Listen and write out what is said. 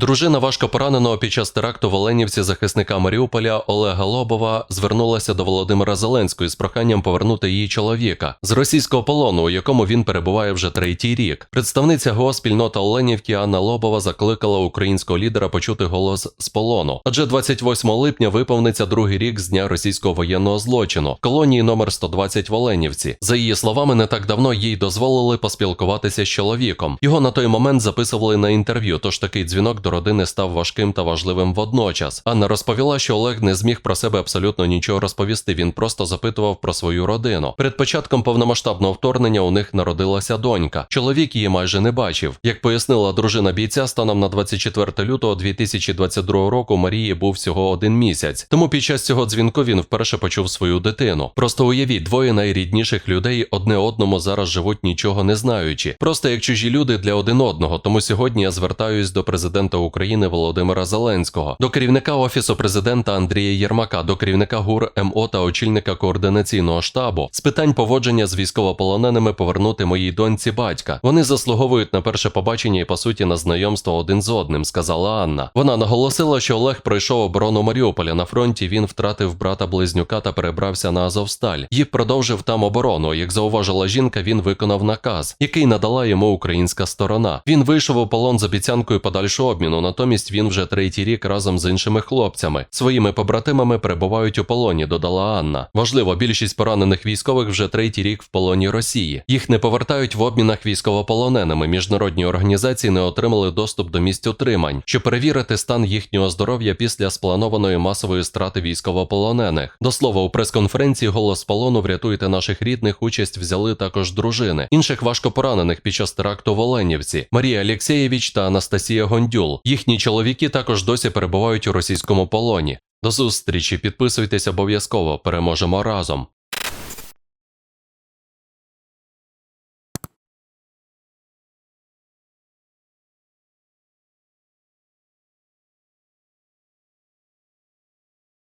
Дружина важко пораненого під час теракту в Оленівці захисника Маріуполя Олега Лобова звернулася до Володимира Зеленського з проханням повернути її чоловіка з російського полону, у якому він перебуває вже третій рік. Представниця ГО спільнота Оленівки Анна Лобова закликала українського лідера почути голос з полону. Адже 28 липня виповниться другий рік з дня російського воєнного злочину в колонії номер 120 в Оленівці. За її словами, не так давно їй дозволили поспілкуватися з чоловіком. Його на той момент записували на інтерв'ю. Тож такий дзвінок до родини став важким та важливим водночас. Анна розповіла, що Олег не зміг про себе абсолютно нічого розповісти. Він просто запитував про свою родину. Перед початком повномасштабного вторгнення у них народилася донька. Чоловік її майже не бачив. Як пояснила дружина бійця, станом на 24 лютого 2022 року Марії був всього один місяць. Тому під час цього дзвінку він вперше почув свою дитину. Просто уявіть, двоє найрідніших людей одне одному зараз живуть нічого не знаючи, просто як чужі люди для один одного. Тому сьогодні я звертаюсь до президента України Володимира Зеленського, до керівника офісу президента Андрія Єрмака, до керівника ГУР МО та очільника координаційного штабу з питань поводження з військовополоненими повернути моїй доньці батька. Вони заслуговують на перше побачення і по суті на знайомство один з одним, сказала Анна. Вона наголосила, що Олег пройшов оборону Маріуполя на фронті. Він втратив брата близнюка та перебрався на Азовсталь. І продовжив там оборону. Як зауважила жінка, він виконав наказ, який надала йому українська сторона. Він вийшов у полон з обіцянкою подальшого обміну. Натомість він вже третій рік разом з іншими хлопцями. Своїми побратимами перебувають у полоні, додала Анна. Важливо, більшість поранених військових вже третій рік в полоні Росії. Їх не повертають в обмінах військовополоненими. Міжнародні організації не отримали доступ до місць утримань, щоб перевірити стан їхнього здоров'я після спланованої масової страти військовополонених. До слова, у прес-конференції голос полону врятуйте наших рідних. Участь взяли також дружини інших важко поранених під час теракту в Оленівці Марія Алєксєєвіч та Анастасія Гондюл. Їхні чоловіки також досі перебувають у російському полоні. До зустрічі, підписуйтесь обов'язково, переможемо разом.